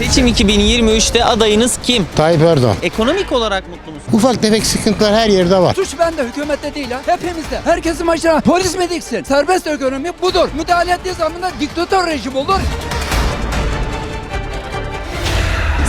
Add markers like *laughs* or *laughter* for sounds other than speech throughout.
Seçim 2023'te adayınız kim? Tayyip Erdoğan. Ekonomik olarak mutlu musunuz? Ufak tefek sıkıntılar her yerde var. Suç bende, hükümette değil ha. Hepimizde. Herkesin başına polis mi diksin? Serbest ekonomi budur. Müdahale ettiği zaman da diktatör rejim olur.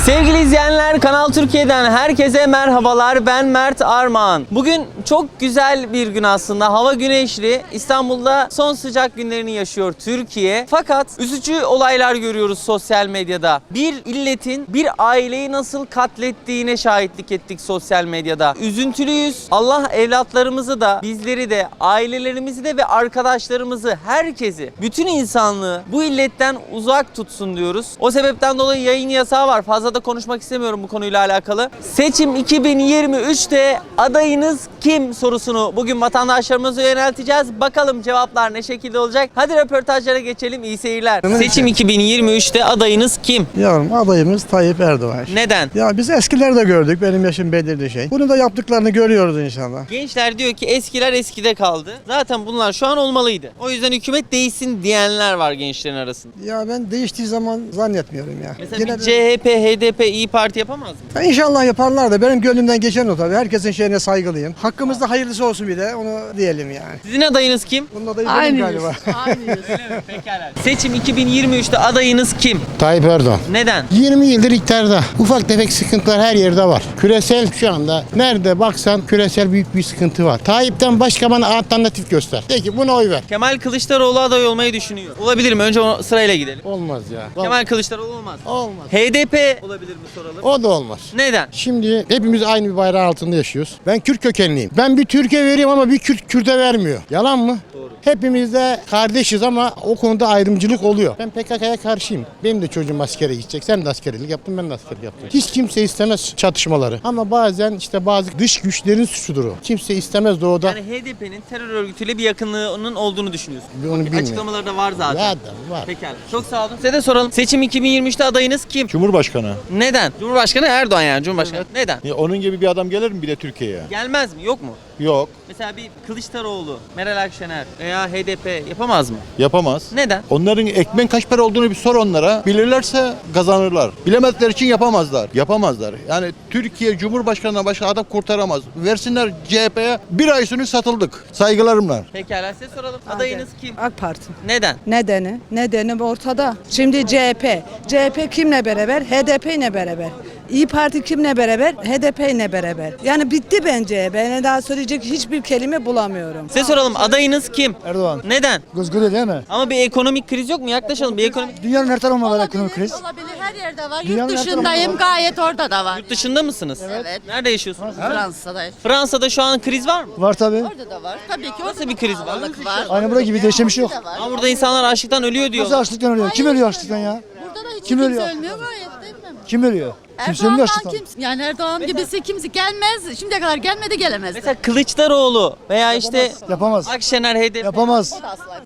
Sevgili izleyenler Kanal Türkiye'den herkese merhabalar. Ben Mert Armağan. Bugün çok güzel bir gün aslında. Hava güneşli. İstanbul'da son sıcak günlerini yaşıyor Türkiye. Fakat üzücü olaylar görüyoruz sosyal medyada. Bir illetin bir aileyi nasıl katlettiğine şahitlik ettik sosyal medyada. Üzüntülüyüz. Allah evlatlarımızı da bizleri de ailelerimizi de ve arkadaşlarımızı herkesi bütün insanlığı bu illetten uzak tutsun diyoruz. O sebepten dolayı yayın yasağı var. Fazla da konuşmak istemiyorum bu konuyla alakalı. Seçim 2023'te adayınız kim sorusunu bugün vatandaşlarımıza yönelteceğiz. Bakalım cevaplar ne şekilde olacak. Hadi röportajlara geçelim. İyi seyirler. Seçim 2023'te adayınız kim? Yavrum adayımız Tayyip Erdoğan. Neden? Ya biz eskilerde gördük. Benim yaşım belirli şey. Bunu da yaptıklarını görüyoruz inşallah. Gençler diyor ki eskiler eskide kaldı. Zaten bunlar şu an olmalıydı. O yüzden hükümet değişsin diyenler var gençlerin arasında. Ya ben değiştiği zaman zannetmiyorum ya. Mesela de- CHP, HDP, İyi Parti yapamaz mı? Ya İnşallah yaparlar da benim gönlümden geçen o tabii. Herkesin şeyine saygılıyım. Hakkımızda hayırlısı olsun bir de onu diyelim yani. Sizin adayınız kim? Bunun adayı benim galiba. *laughs* Pekala. Seçim 2023'te adayınız kim? Tayyip Erdoğan. Neden? 20 yıldır iktidarda. Ufak tefek sıkıntılar her yerde var. Küresel şu anda nerede baksan küresel büyük bir sıkıntı var. Tayyip'ten başka bana alternatif göster. De ki buna oy ver. Kemal Kılıçdaroğlu aday olmayı düşünüyor. Olabilir mi? Önce o sırayla gidelim. Olmaz ya. Kemal Kılıçdaroğlu olmaz. Olmaz. HDP olabilir mi soralım? O da olmaz. Neden? Şimdi hepimiz aynı bir bayrağın altında yaşıyoruz. Ben Kürt kökenliyim. Ben bir Türkiye veriyorum ama bir Kürt Kürt'e vermiyor. Yalan mı? Doğru. Hepimiz de kardeşiz ama o konuda ayrımcılık oluyor. Ben PKK'ya karşıyım. Benim de çocuğum askere gidecek. Sen de askerlik yaptın, ben de askerlik yaptım. Hiç kimse istemez çatışmaları. Ama bazen işte bazı dış güçlerin suçudur o. Kimse istemez doğuda. Yani HDP'nin terör örgütüyle bir yakınlığının olduğunu düşünüyorsun. Onu bilmiyorum. Açıklamaları da var zaten. Da var. Pekala. Çok sağ olun. Size de soralım. Seçim 2023'te adayınız kim? Cumhurbaşkanı. Neden? Cumhurbaşkanı Erdoğan yani Cumhurbaşkanı. Neden? Ya onun gibi bir adam gelir mi bile Türkiye'ye? Gelmez mi? Yok mu? Yok. Mesela bir Kılıçdaroğlu, Meral Akşener veya HDP yapamaz mı? Yapamaz. Neden? Onların ekmeğin kaç para olduğunu bir sor onlara. Bilirlerse kazanırlar. Bilemedikleri için yapamazlar. Yapamazlar. Yani Türkiye Cumhurbaşkanı'na başka adam kurtaramaz. Versinler CHP'ye bir ay sonra satıldık. Saygılarımla. Pekala size soralım. Adayınız kim? AK Parti. Neden? Nedeni? Nedeni ortada. Şimdi CHP. CHP kimle beraber? HDP ile beraber. İyi Parti kimle beraber? HDP ile beraber. Yani bitti bence. Ben daha söyleyecek hiçbir kelime bulamıyorum. Size soralım. Adayınız kim? Erdoğan. Neden? Kızgın değil mi? Ama bir ekonomik kriz yok mu? Yaklaşalım. Bir ekonomik... Dünyanın her tarafında var ekonomik kriz. Olabilir her yerde var. Dünyanın Yurt her dışındayım gayet orada da var. Yurt dışında mısınız? Evet. Nerede yaşıyorsunuz? Fransa'da. Fransa'da şu an kriz var mı? Var tabi. Orada da var. Tabii ki Nasıl bir kriz var? pahalılık var. Aynı burada gibi değişen bir şey yok. Orada. Ama burada insanlar açlıktan ölüyor Nasıl diyorlar. açlıktan ölüyor? Kim ölüyor açlıktan ya? Burada da hiç Kim kimse ölüyor? ölmüyor gayet değil mi? Kim ölüyor? Kimse ölmüyor Erdoğan'dan kim? Yani Erdoğan gibisi kimse gelmez. Şimdiye kadar gelmedi gelemez. Mesela Kılıçdaroğlu veya işte Yapamaz. Akşener, HDP. Yapamaz.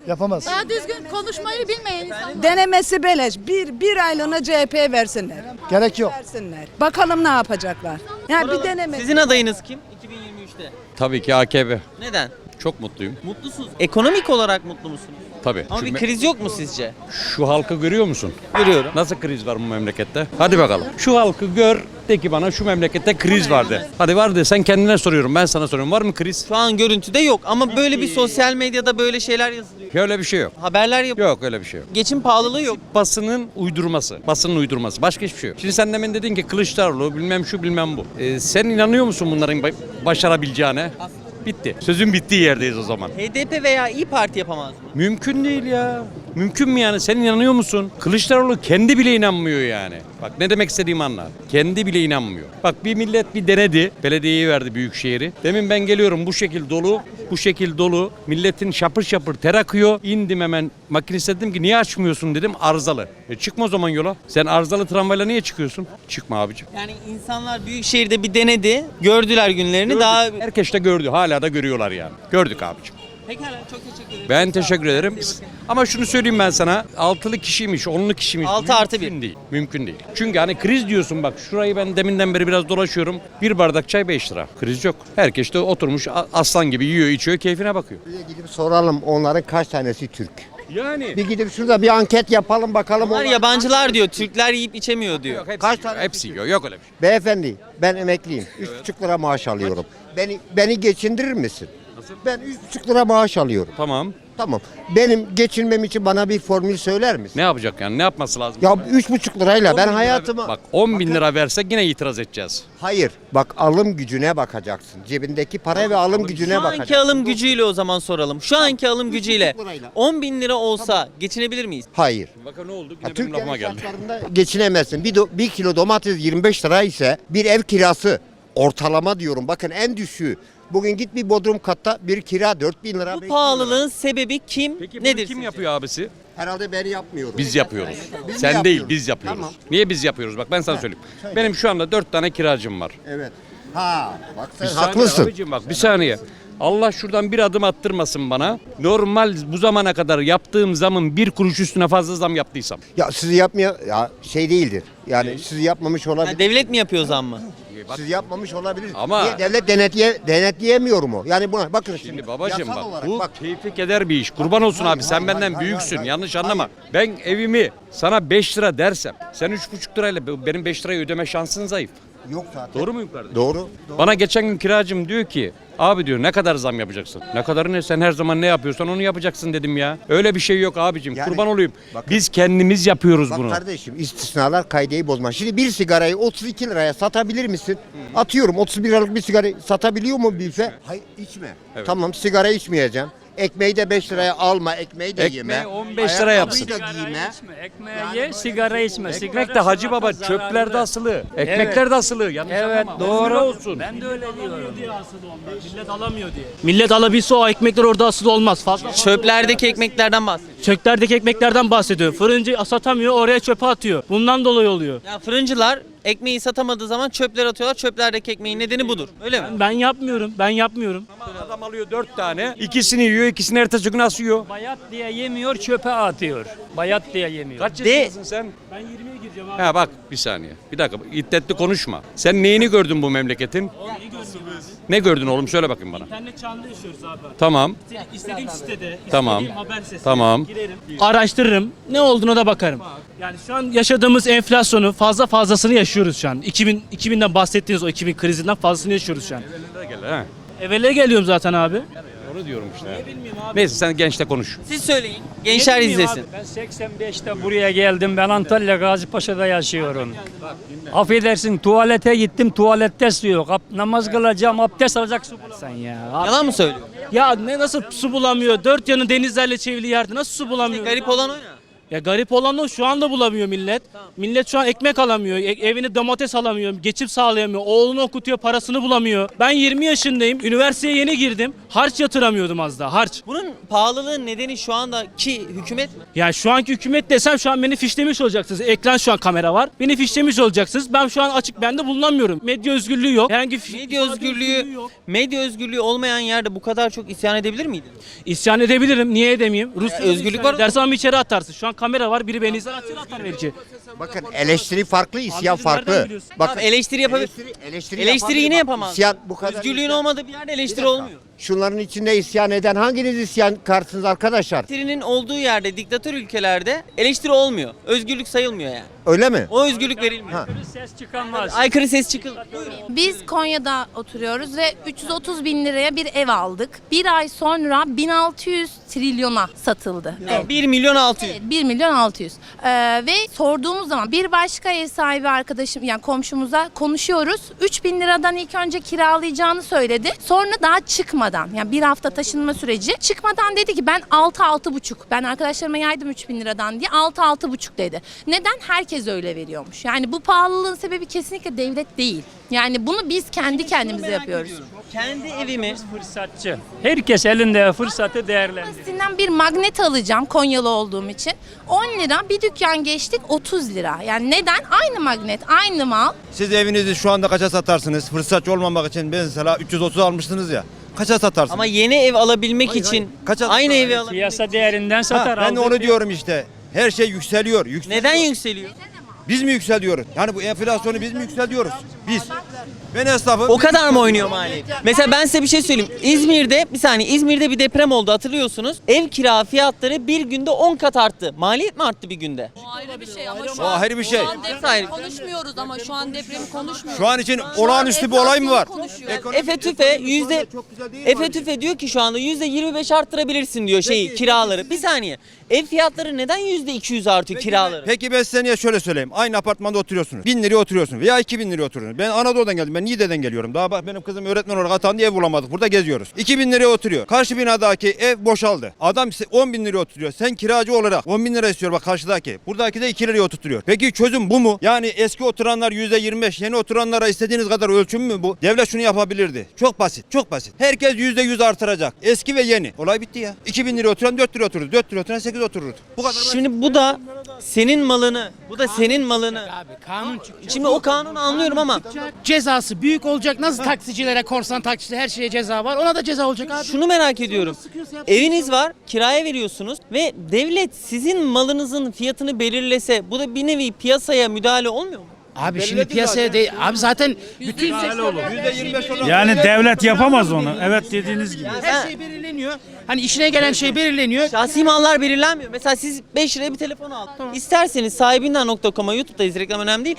Yapamaz. Daha düzgün konuşmayı bilmeyen insanlar. Denemesi beleş. Bir, bir aylığına CHP'ye versinler. Gerek yok. Versinler. Bakalım ne yapacaklar. Yani bir denemesi. Sizin adayınız kim 2023'te? Tabii ki AKP. Neden? Çok mutluyum. Mutlusunuz. Ekonomik olarak mutlu musunuz? Tabii. Ama Şu, bir me- kriz yok mu sizce? şu halkı görüyor musun? Görüyorum. Nasıl kriz var bu memlekette? Hadi bakalım. Şu halkı gör. De ki bana şu memlekette kriz vardı. Hadi var de sen kendine soruyorum. Ben sana soruyorum. Var mı kriz? Şu an görüntüde yok ama böyle bir sosyal medyada böyle şeyler yazılıyor. Öyle bir şey yok. Haberler yapıyor. Yok öyle bir şey yok. Geçim pahalılığı yok. Basının uydurması. Basının uydurması. Başka hiçbir şey yok. Şimdi sen demin dedin ki Kılıçdaroğlu bilmem şu bilmem bu. Ee, sen inanıyor musun bunların ba- başarabileceğine? Bitti. Sözün bittiği yerdeyiz o zaman. HDP veya İyi Parti yapamaz mı? Mümkün değil ya. Mümkün mü yani? Sen inanıyor musun? Kılıçdaroğlu kendi bile inanmıyor yani. Bak ne demek istediğimi anla. Kendi bile inanmıyor. Bak bir millet bir denedi. Belediyeyi verdi büyük şehri. Demin ben geliyorum bu şekil dolu. Bu şekil dolu. Milletin şapır şapır ter akıyor. İndim hemen makiniste dedim ki niye açmıyorsun dedim arızalı. E çıkma o zaman yola. Sen arızalı tramvayla niye çıkıyorsun? Çıkma abicim. Yani insanlar büyük şehirde bir denedi, gördüler günlerini Gördük. daha... Herkes de gördü. Hala da görüyorlar yani. Gördük abicim. Pekala çok teşekkür ederim. Ben teşekkür ederim. Ama şunu söyleyeyim ben sana. Altılı kişiymiş, onlu kişiymiş. Altı artı Mümkün değil. Mümkün değil. Çünkü hani kriz diyorsun bak şurayı ben deminden beri biraz dolaşıyorum. Bir bardak çay 5 lira. Kriz yok. Herkes de oturmuş a- aslan gibi yiyor, içiyor, keyfine bakıyor. Gidip soralım onların kaç tanesi Türk? Yani. Bir gidip şurada bir anket yapalım bakalım. Bunlar onlar- yabancılar diyor. Türkler yiyip içemiyor diyor. Yok, hepsi, Kaç yiyor, tane hepsi yiyor. Yok öyle bir şey. Beyefendi ben emekliyim. 3,5 lira maaş alıyorum. Beni beni geçindirir misin? Ben 3,5 lira maaş alıyorum. Tamam. Tamam. Benim geçinmem için bana bir formül söyler misin? Ne yapacak yani? Ne yapması lazım? Ya 3,5 lirayla 10 ben bin lira- hayatımı... Bak 10 bin lira versek yine itiraz edeceğiz. Hayır. Bak alım gücüne bakacaksın. Cebindeki para ve alım gücüne Şu bakacaksın. anki alım gücüyle o zaman soralım. Şu anki alım gücüyle lirayla. 10 bin lira olsa geçinebilir miyiz? Hayır. Bakın ne oldu? Yine benim lafıma Türkiye'nin geldi. şartlarında geçinemezsin. Bir, do- bir kilo domates 25 lira ise bir ev kirası ortalama diyorum. Bakın en düşüğü. Bugün git bir bodrum katta bir kira 4 bin lira. Bu 5 bin pahalılığın sebebi kim? Peki bunu Nedir? kim sizce? yapıyor abisi? lira. Herhalde ben yapmıyorum. Biz yapıyoruz. Biz Sen değil yapıyoruz? biz yapıyoruz. Tamam. Niye biz yapıyoruz? Bak ben sana söyleyeyim. Benim şu anda 4 tane kiracım var. Evet. Ha bak sen Bir saniye haklısın. abicim bak bir saniye. Allah şuradan bir adım attırmasın bana. Normal bu zamana kadar yaptığım zamın bir kuruş üstüne fazla zam yaptıysam. Ya sizi yapmaya ya şey değildir. Yani sizi yapmamış Ha, olabilir. devlet mi yapıyor zammı? Sizi yapmamış olabilir. Ama- Niye? devlet denetliye, denetleyemiyor mu? Yani buna bakın şimdi. Şimdi babacım yasal bak olarak bu bak. keyfi keder bir iş. Kurban olsun Hayır, abi sen hayır, benden hayır, büyüksün. hayır, Yanlış hayır. anlama. Ben evimi sana 5 lira dersem sen 3,5 lirayla benim 5 lirayı ödeme şansın zayıf. Yok zaten. Doğru muyum kardeşim? Doğru. Bana geçen gün kiracım diyor ki abi diyor ne kadar zam yapacaksın? Ne kadarı ne sen her zaman ne yapıyorsan onu yapacaksın dedim ya. Öyle bir şey yok abicim. Yani- Kurban olayım. Bakın- Biz kendimiz yapıyoruz Bak bunu. kardeşim istisnalar kaydeyi bozmaz. Şimdi bir sigarayı 32 liraya satabilir misin? Atıyorum 31 liralık bir sigarayı satabiliyor mu büfe? Hayır içme. Evet. Tamam sigara içmeyeceğim. Ekmeği de 5 liraya alma, ekmeği de Ekmeği yeme. 15 lira Ayakkabıyı yapsın. da giyme. Ekmeği ye, sigara içme. Ekmek de hacı baba çöplerde asılı. Ekmekler de asılı. Yanlış Evet anlama. doğru. Olsun. Ben de öyle diyorum. Millet alamıyor diye. Millet alabilse o ekmekler orada asılı olmaz. Fazla Çöplerdeki ekmeklerden bahsediyor. Çöklerdeki ekmeklerden bahsediyor. Fırıncı satamıyor oraya çöpe atıyor. Bundan dolayı oluyor. Ya fırıncılar ekmeği satamadığı zaman çöpler atıyorlar. Çöplerdeki ekmeğin nedeni budur. Öyle mi? Ben yapmıyorum. Ben yapmıyorum. Adam alıyor 4 tane. ikisini yiyor, ikisini ertesi gün asıyor. Bayat diye yemiyor, çöpe atıyor. Bayat diye yemiyor. Kaç yaşındasın sen? Ben 20'ye gireceğim abi. Ha bak bir saniye. Bir dakika iddetli konuşma. Sen neyini gördün bu memleketin? Ne gördün oğlum söyle bakayım bana. İnternet çağında yaşıyoruz abi. Tamam. İstediğim sitede, Tamam. istediğim haber sitesine Tamam. girerim. Araştırırım. Ne olduğuna da bakarım. Yani şu an yaşadığımız enflasyonu fazla fazlasını yaşıyoruz şu an. 2000 2000'den bahsettiğiniz o 2000 krizinden fazlasını yaşıyoruz şu an. Ha. Evvela geliyorum zaten abi. Onu diyorum işte. Neyse sen gençle konuş. Siz söyleyin. Gençler izlesin. abi, Ben 85'te buraya geldim. Ben Antalya Gazipaşa'da yaşıyorum. Affedersin tuvalete gittim. Tuvalette su yok. Ab- namaz kılacağım. Abdest alacak su bulamam. Sen ya. Abi- Yalan mı söylüyor? Ya ne nasıl su bulamıyor? Dört yanı denizlerle çevrili yerde nasıl su bulamıyor? Garip olan o ya. Ya garip olan o şu anda bulamıyor millet. Millet şu an ekmek alamıyor, e- evini domates alamıyor, geçim sağlayamıyor, oğlunu okutuyor, parasını bulamıyor. Ben 20 yaşındayım, üniversiteye yeni girdim. Harç yatıramıyordum az daha, harç. Bunun pahalılığın nedeni şu andaki hükümet mi? Ya şu anki hükümet desem şu an beni fişlemiş olacaksınız. Ekran şu an kamera var. Beni fişlemiş olacaksınız. Ben şu an açık bende bulunamıyorum. Medya özgürlüğü yok. Herhangi bir Medya özgürlüğü, yok. medya özgürlüğü olmayan yerde bu kadar çok isyan edebilir miydin? İsyan edebilirim. Niye edemeyeyim? Rus özgürlük var. Dersen ama içeri atarsın. Şu an kamera var. Biri beni izler içeri atar belki. Bakın eleştiri farklı, isyan nereden farklı. biliyorsun? Bakın eleştiri yapabilir. eleştiri, eleştiri, Eleştiri yine yapamaz. İsyan bu kadar. Özgürlüğün olmadığı bir yerde eleştiri olmuyor. Şunların içinde isyan eden hanginiz isyan karşısınız arkadaşlar? Eleştirinin olduğu yerde, diktatör ülkelerde eleştiri olmuyor. Özgürlük sayılmıyor yani. Öyle mi? O özgürlük verilmiyor. Ha. Ses çıkanmaz. Aykırı ses çıkıl. Biz Konya'da oturuyoruz ve 330 bin liraya bir ev aldık. Bir ay sonra 1600 trilyona satıldı. Evet. 1 milyon 600. Evet, 1 milyon 600. Ee, ve sorduğumuz zaman bir başka ev sahibi arkadaşım yani komşumuza konuşuyoruz. 3 bin liradan ilk önce kiralayacağını söyledi. Sonra daha çıkmadan yani bir hafta taşınma süreci çıkmadan dedi ki ben 6 altı buçuk. Ben arkadaşlarıma yaydım 3 bin liradan diye 6 altı buçuk dedi. Neden? Herkes öyle veriyormuş. Yani bu pahalılığın sebebi kesinlikle devlet değil. Yani bunu biz kendi kendimize yapıyoruz. Kendi evimi Fırsatçı. Herkes elinde fırsatı değerlendiriyor. Basitinden bir magnet alacağım Konyalı olduğum için. 10 lira bir dükkan geçtik 30 lira. Yani neden? Aynı magnet, aynı mal. Siz evinizi şu anda kaça satarsınız? Fırsatçı olmamak için mesela 330 almıştınız ya. Kaça satarsınız? ama yeni ev alabilmek için Kaça- aynı evi alabilmek Piyasa değerinden Ha, satar. ben de aldığı onu fiyat- diyorum işte. Her şey yükseliyor. yükseliyor. Neden yükseliyor? Biz mi yükseliyoruz? Yani bu enflasyonu biz mi yükseliyoruz? Biz. Ben esnafım. O kadar mı oynuyor maliyet? Mesela ben size bir şey söyleyeyim. İzmir'de bir saniye İzmir'de bir deprem oldu hatırlıyorsunuz. Ev kira fiyatları bir günde 10 kat arttı. Maliyet mi arttı bir günde? ayrı bir şey ama şu O ayrı bir şey. Şu an depremi konuşmuyoruz ama şu an depremi konuşmuyoruz. Şu an için olağanüstü bir olay mı var? Konuşuyoruz. Efe Tüfe yüzde Efe Tüfe diyor ki şu anda yüzde 25 arttırabilirsin diyor şeyi kiraları. Bir saniye. Ev fiyatları neden yüzde 200 artıyor kiraları? Peki ben size niye şöyle söyleyeyim. Aynı apartmanda oturuyorsunuz. 1000 liraya oturuyorsunuz veya 2000 liraya oturuyorsunuz. Ben Anadolu'dan geldim. Ben Niğde'den geliyorum. Daha bak benim kızım öğretmen olarak atandı ev bulamadık. Burada geziyoruz. 2000 liraya oturuyor. Karşı binadaki ev boşaldı. Adam ise 10 bin liraya oturuyor. Sen kiracı olarak 10 bin lira istiyor bak karşıdaki. Buradaki de 2 liraya oturtuyor. Peki çözüm bu mu? Yani eski oturanlar %25, yeni oturanlara istediğiniz kadar ölçüm mü bu? Devlet şunu yapabilirdi. Çok basit, çok basit. Herkes %100 artıracak. Eski ve yeni. Olay bitti ya. 2000 liraya oturan 4 liraya otururdu. 4 liraya oturan 8 otururdu. Bu kadar. Şimdi bu da senin malını, bu da senin malını. Abi kanun çıkacak. Şimdi o kanunu anlıyorum ama Cezası büyük olacak. Nasıl taksicilere, korsan taksicilere her şeye ceza var. Ona da ceza olacak abi. şunu merak ediyorum. Eviniz var, kiraya veriyorsunuz ve devlet sizin malınızın fiyatını belirlese bu da bir nevi piyasaya müdahale olmuyor mu? Abi şimdi piyasaya değil. Abi zaten bütün Yani devlet yapamaz onu. Evet dediğiniz gibi. her şey belirleniyor. Hani işine gelen şey belirleniyor. Şahsi mallar belirlenmiyor. Mesela siz 5 liraya bir telefon aldınız. İsterseniz sahibinden.com'a YouTube'dayız reklam önemli değil.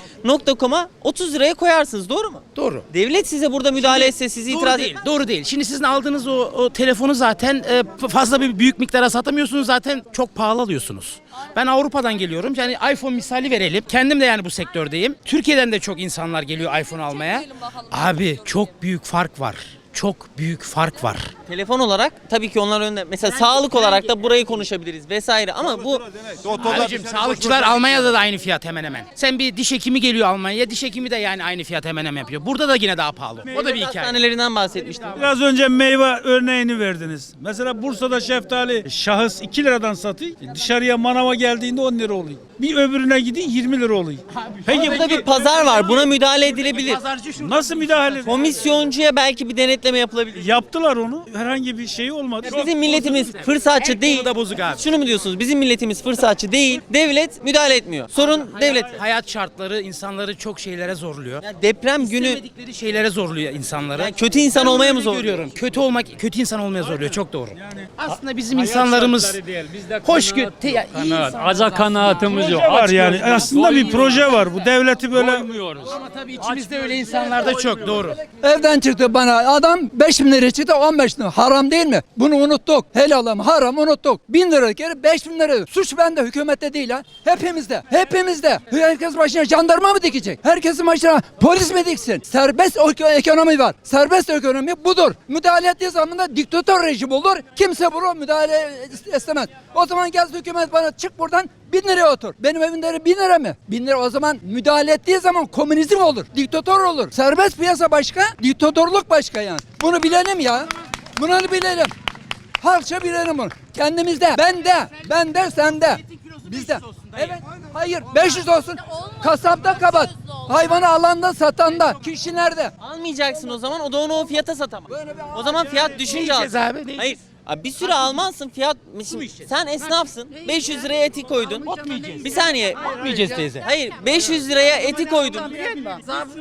.com'a 30 liraya koyarsınız doğru mu? Doğru. Devlet size burada müdahale etse sizi Doğru itiraz değil, etmez. doğru değil. Şimdi sizin aldığınız o, o telefonu zaten e, fazla bir büyük miktara satamıyorsunuz zaten çok pahalı alıyorsunuz. Ben Avrupa'dan geliyorum. Yani iPhone misali verelim. Kendim de yani bu sektördeyim. Türkiye'den de çok insanlar geliyor iPhone almaya. Abi çok büyük fark var. Çok büyük fark var. Telefon olarak tabii ki onlar önde. Mesela sağlık olarak da burayı konuşabiliriz vesaire ama bu Abicim sağlıkçılar Almanya'da da aynı fiyat hemen hemen. Sen bir diş hekimi geliyor Almanya'ya. Diş hekimi de yani aynı fiyat hemen hemen yapıyor. Burada da yine daha pahalı. O da bir hikaye. hastanelerinden bahsetmiştim. Biraz önce meyve örneğini verdiniz. Mesela Bursa'da şeftali şahıs 2 liradan satıyor. Dışarıya manava geldiğinde 10 lira oluyor. Bir öbürüne gidin 20 lira oluyor. Peki Burada bir pazar var. Buna müdahale edilebilir. Pazarcı nasıl müdahale? Komisyoncuya belki bir denetleme yapılabilir. Yaptılar onu. Herhangi bir şey olmadı. Bizim milletimiz fırsatçı değil. da bozuk abi. Şunu mu diyorsunuz? Bizim milletimiz fırsatçı değil. Devlet müdahale etmiyor. Sorun devlet. Hayat şartları insanları çok şeylere zorluyor. Ya deprem günü İstemedikleri şeylere zorluyor insanları. Yani kötü insan Ben olmaya mı öyle zorluyor? Görüyorum. Kötü olmak, kötü insan olmaya zorluyor. Çok doğru. Aslında bizim insanlarımız hoş gö- te- ya, iyi insan- Aza kanaatimiz yok. Var yani. Aslında bir proje var. Bu devleti böyle Ama tabii içimizde öyle insanlar da çok doğru. Evden çıktı bana adam 5 bin lira çıktı 15 lira. Haram değil mi? Bunu unuttuk. Helalım haram unuttuk. 1000 lira geri 5 bin lira. Suç bende hükümette değil ha. Hepimizde. Hepimizde. Herkes başına jandarma mı dikecek? Herkesin başına polis mi diksin? Serbest ekonomi var. Serbest ekonomi budur. Müdahale ettiği zaman da diktatör rejim olur. Kimse bunu müdahale istemez. O zaman gelsin hükümet bana çık buradan Bin liraya otur. Benim evimde bin lira mı? Bin lira o zaman müdahale ettiği zaman komünizm olur. Diktatör olur. Serbest piyasa başka, diktatörlük başka yani. Bunu bilelim ya. Bunu bilelim. Halkça bilelim bunu. Kendimizde. Bende. Bende sende. Bizde. Evet. Hayır. 500 olsun. Kasapta kapat. Hayvanı alanda satanda. Kişi nerede? almayacaksın o zaman. O da onu o fiyata satamaz. O zaman fiyat düşünce al. Hayır. Abi bir süre almazsın fiyat. Sen esnafsın. 500 liraya eti koydun. Bir saniye. Yiyeceğiz teyze. Hayır 500 liraya eti koydun.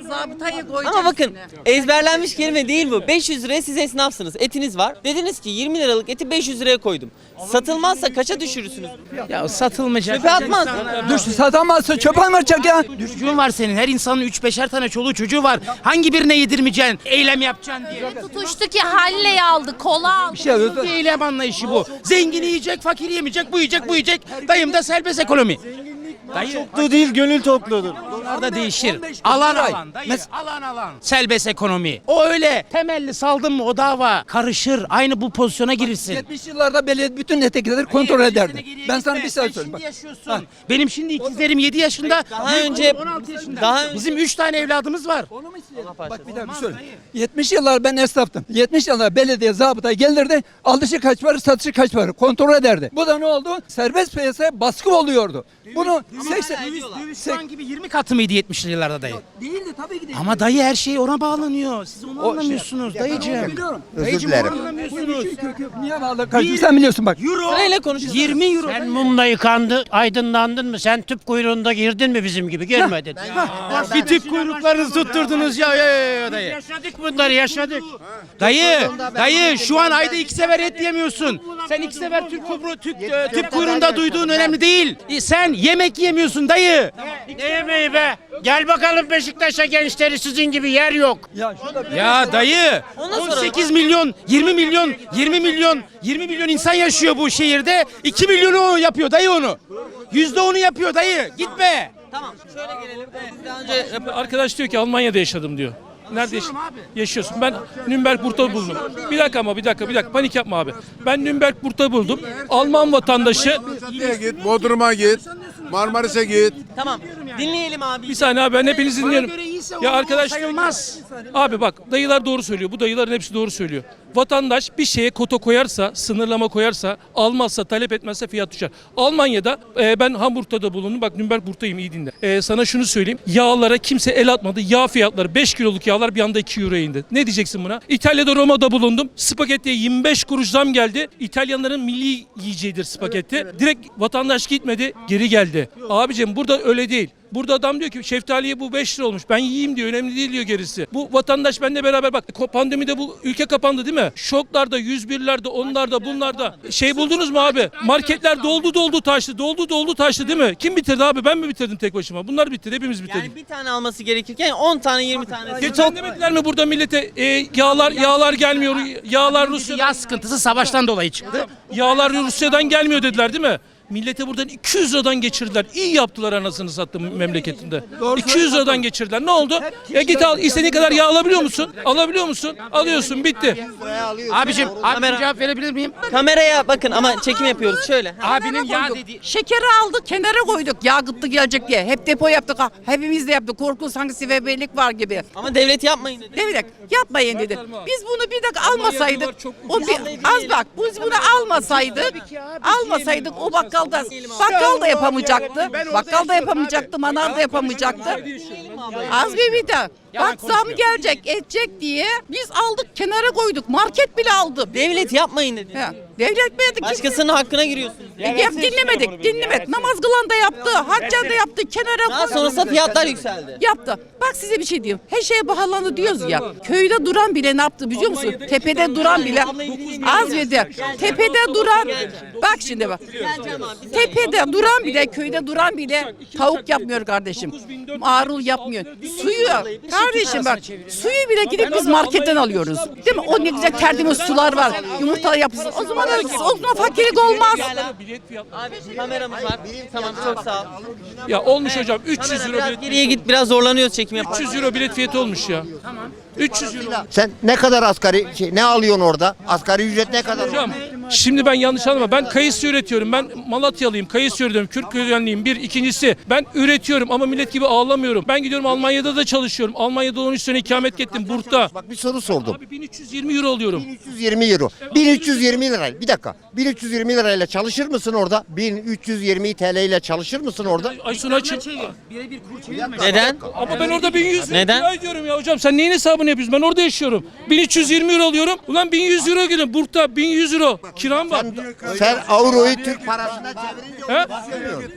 Zabıtayı Ama bakın ezberlenmiş kelime değil bu. 500 liraya siz esnafsınız. Etiniz var. Dediniz ki 20 liralık eti 500 liraya koydum. Satılmazsa kaça düşürürsünüz? Ya satılmayacak. Çöpe atmaz. Düş satamazsa çöp almayacak ya. Çocuğun var senin. Her insanın 3-5'er tane çoluğu çocuğu var. Hangi birine yedirmeyeceksin? Eylem yapacaksın diye. Tutuştu ki Halle'yi aldı, kola aldı. Bir şey yok. Eylem anlayışı bu. Zengin yiyecek, fakir yemeyecek, bu yiyecek, bu yiyecek. Dayım da serbest ekonomi. Dayı değil gönül topludur. Onlar da değişir. Alan ay. alan dayı. Mes- alan alan. Serbest ekonomi. O öyle temelli saldın mı o dava karışır. Aynı bu pozisyona girirsin. 70 yıllarda belediye bütün etekleri kontrol Hayır, ederdi. geriye Ben sana gitme. bir şey Sen söyleyeyim. şimdi Bak. yaşıyorsun. Benim şimdi ikizlerim 7 yaşında. Daha büyük önce- oğlum 16 yaşında. daha- Bizim 3 tane evladımız var. Bak bir daha bir söyle. 70 yıllar ben esnaftım. 70 yıllar belediye zabıta gelirdi. Alışı kaç para, satışı kaç para kontrol ederdi. Bu da ne oldu? Serbest piyasaya baskı oluyordu. Bunu 80 Döviz şu an gibi 20 katı mıydı 70'li yıllarda dayı? Değildi tabii ki de. Ama dayı her şey ona bağlanıyor. Siz onu anlamıyorsunuz dayıcığım. Biliyorum. Özür Dayıcığım, dilerim. onu anlamıyorsunuz. Niye bağlı? Kardeşim sen biliyorsun bak. Sırayla konuşalım. 20 euro. Sen mumla yıkandı, aydınlandın mı? Sen tüp kuyruğunda girdin mi bizim gibi? Girmedin. Bir tip kuyruklarınızı tutturdunuz ya, ya, ya, ya dayı. Yaşadık bunları yaşadık. Dayı, dayı şu an ayda iki sefer et yemiyorsun. Sen iki sefer Türk kubru, Türk, e, tüp kuyruğunda duyduğun önemli değil. E, Sen yemek yemiyorsun dayı. Ne yemeği be? Gel bakalım Beşiktaş'a gençleri sizin gibi yer yok. Ya Ya dayı Ona soralım. 18 milyon 20 milyon 20 milyon 20 milyon insan yaşıyor bu şehirde 2 milyonu yapıyor dayı onu Yüzde onu yapıyor dayı gitme Tamam şöyle gelelim. Evet, daha önce Arkadaş diyor ki Almanya'da yaşadım diyor. Nerede yaş- yaşıyorsun? Ben Nürnberg burada buldum. Bir dakika ama bir dakika bir dakika panik yapma abi. Ben Nürnberg burada buldum. Alman vatandaşı git, Bodrum'a git, Marmaris'e git. tamam dinleyelim abi. bir saniye abi ben hepinizi dinliyorum. göre iyiyse Ya arkadaş sayılmaz. Abi bak dayılar doğru söylüyor. Bu dayıların hepsi doğru söylüyor. Vatandaş bir şeye kota koyarsa, sınırlama koyarsa, almazsa, talep etmezse fiyat düşer. Almanya'da e, ben Hamburg'da da bulundum. Bak Nürnberg buradayım iyi dinle. E, sana şunu söyleyeyim. Yağlara kimse el atmadı. Yağ fiyatları 5 kiloluk yağlar bir anda 2 euroya indi. Ne diyeceksin buna? İtalya'da Roma'da bulundum. Spagettiye 25 kuruş zam geldi. İtalyanların milli yiyeceğidir spagetti. Direkt vatandaş gitmedi, geri geldi. Abicim burada öyle değil. Burada adam diyor ki şeftaliye bu 5 lira olmuş. Ben yiyeyim diyor. Önemli değil diyor gerisi. Bu vatandaş benimle beraber bak pandemide bu ülke kapandı değil mi? Şoklarda, 101'lerde, onlarda, bunlarda. Şey buldunuz mu abi? Marketler doldu doldu taştı. Doldu doldu taştı değil mi? Kim bitirdi abi? Ben mi bitirdim tek başıma? Bunlar bitirdi. Hepimiz bitirdik. Yani bir tane alması gerekirken 10 tane 20 tane. Geçen demediler mi burada millete e, yağlar yağlar gelmiyor. Yağlar Rusya'dan Yağ sıkıntısı savaştan dolayı çıktı. Yağlar Rusya'dan gelmiyor dediler değil mi? Millete buradan 200 liradan geçirdiler. İyi yaptılar anasını sattım memleketinde. 200 liradan geçirdiler. Ne oldu? Ya git al istediğin kadar yağ alabiliyor musun? Alabiliyor musun? Alıyorsun bitti. Abicim, abicim Kamera- cevap verebilir miyim? Kameraya bakın ama çekim yapıyoruz şöyle. Abinin yağ dediği Şekeri aldık kenara koyduk yağ gıttı gelecek diye. Hep depo yaptık. ha. Hepimiz de yaptık. Korkunç sanki sivebelik var gibi. Ama devlet yapmayın dedi. Devlet yapmayın dedi. Biz bunu bir dakika almasaydık. O bir, az bak biz bunu almasaydık. Almasaydık o bakkalda bakkal da yapamayacaktı. Bakkal da yapamayacaktı. Manav da yapamayacaktı. Az bir bir Bak zam gelecek edecek diye biz aldık kenara koyduk. Market bile aldı. Devlet yapmayın dedi. Ha, Devlet mi dedi? Kim- Başkasının hakkına giriyorsunuz. E, yap, dinlemedik, dinlemedik. Namaz kılan da yaptı, hacca da yaptı, kenara Daha koydu. sonrasında fiyatlar yükseldi. Yaptı. Bak size bir şey diyeyim. Her şeye pahalandı diyoruz ya. Köyde duran bile ne yaptı biliyor musun? Tepede duran bile az de. Tepede duran bak şimdi bak. Tepede duran bile köyde duran bile tavuk yapmıyor kardeşim. Marul yapmıyor. Suyu kardeşim bak suyu bile gidip biz marketten alıyoruz. Değil mi? O ne güzel tertemiz sular var. Yumurta yapısı. O zaman o zaman fakirlik olmaz. Abi kameramız var. Tamam çok sağ ol. Ya olmuş hocam 300 Kamera euro bilet. geriye git biraz zorlanıyoruz çekim yaparken. 300 euro bilet fiyatı olmuş ya. 300 euro. Sen ne kadar asgari şey, ne alıyorsun orada? Asgari ücret ne kadar? Hocam şimdi ben yanlış anlama. Ben kayısı üretiyorum. Ben Malatyalıyım. Kayısı üretiyorum. Kürt kökenliyim. Bir. ikincisi ben üretiyorum ama millet gibi ağlamıyorum. Ben gidiyorum Almanya'da da çalışıyorum. Almanya'da 13 sene ikamet ettim. Burt'ta. Bak bir soru sordum. Abi 1320 euro alıyorum. 1320 euro. 1320 lirayla bir dakika. 1320 lirayla çalışır mısın orada? 1320 TL ile çalışır mısın orada? Aysun açım. Neden? Ama ben orada 1100 lira Neden? kira ödüyorum ya hocam. Sen neyin hesabını yapıyorsun? Ben orada yaşıyorum. 1320 euro alıyorum. Ulan 1100 euro gidiyorum. Burt'ta 1100 euro. Kiram var. Sen avroyu Türk parasına çevirince He?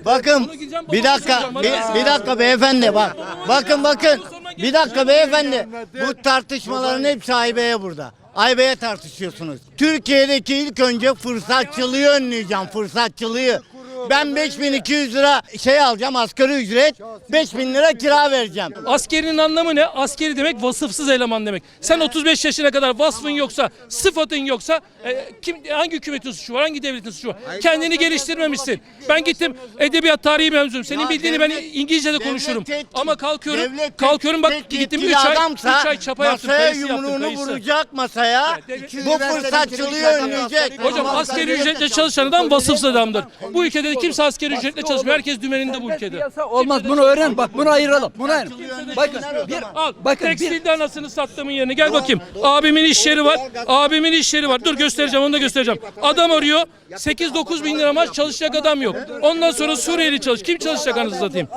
Bakın bir dakika bir, bir dakika beyefendi bak. Bakın bakın bir dakika beyefendi. Bu tartışmaların hepsi Aybe'ye burada. Aybe'ye tartışıyorsunuz. Türkiye'deki ilk önce fırsatçılığı önleyeceğim fırsatçılığı. Ben 5200 lira şey alacağım asgari ücret 5000 lira kira vereceğim. Askerinin anlamı ne? Askeri demek vasıfsız eleman demek. Sen 35 yaşına kadar vasfın yoksa, sıfatın yoksa e, kim hangi hükümetin suçu var? Hangi devletin suçu var? Kendini geliştirmemişsin. Ben gittim edebiyat tarihi mezunuyum. Senin Ya bildiğini ben devlet- İngilizce'de devlet konuşurum. tek- Ama kalkıyorum. Devlet tek- kalkıyorum bak tek gittim yetkili 3 ay, adamsa 3 ay çapa yaptım. Masaya Kayısı yaptım. yumruğunu Kayısı. vuracak masaya. devlet- Bu fırsatçılığı önleyecek. Hocam askeri ücretle çalışan adam vasıfsız adamdır. Bu ülkede kimse askeri ücretle çalışmıyor. Herkes dümeninde bu ülkede. Olmaz. Bunu öğren. Bak bunu ayıralım. Bunu ayıralım. Bakın bir Al. bakın Tekstilde anasını sattığımın yerine gel bakayım. Abimin iş yeri var. Abimin iş yeri var. Dur göstereceğim onu da göstereceğim. Adam arıyor. 8-9 bin lira maaş çalışacak adam yok. Ondan sonra Suriyeli çalış. Kim çalışacak anasını satayım?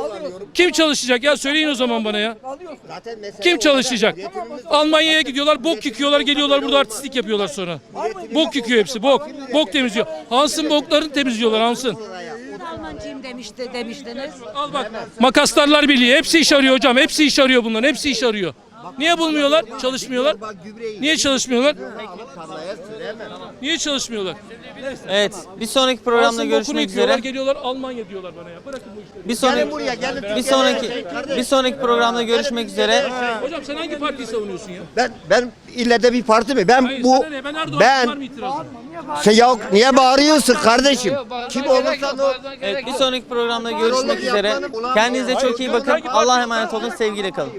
Kim çalışacak ya söyleyin o zaman bana ya. Kim çalışacak? Almanya'ya gidiyorlar, bok yıkıyorlar, geliyorlar burada artistlik yapıyorlar sonra. Bok yıkıyor hepsi, bok. Bok temizliyor. Hans'ın boklarını temizliyorlar Hans'ın. Almancıyım demişti demiştiniz. Al bak. Makaslarlar Birliği. Hepsi iş arıyor hocam. Hepsi iş arıyor bunların. Hepsi iş arıyor. Niye bulmuyorlar? Çalışmıyorlar. Niye çalışmıyorlar? Niye çalışmıyorlar? Evet. Bir sonraki programda bokunu görüşmek yıkıyorlar, üzere. geliyorlar Almanya diyorlar bana ya. Bırakın bu işleri. Bir sonraki buraya, gelin bir sonraki bir sonraki programda görüşmek üzere. Hocam sen hangi partiyi savunuyorsun ya? Ben ben ille de bir parti mi? Ben Hayır bu sana ne? Ben Erdoğan ben var mı itirazın? Sen ya niye bağırıyorsun kardeşim? Kim olursan o Evet, bir sonraki programda görüşmek üzere. Kendinize çok iyi bakın. Allah'a emanet olun. Sevgiyle kalın.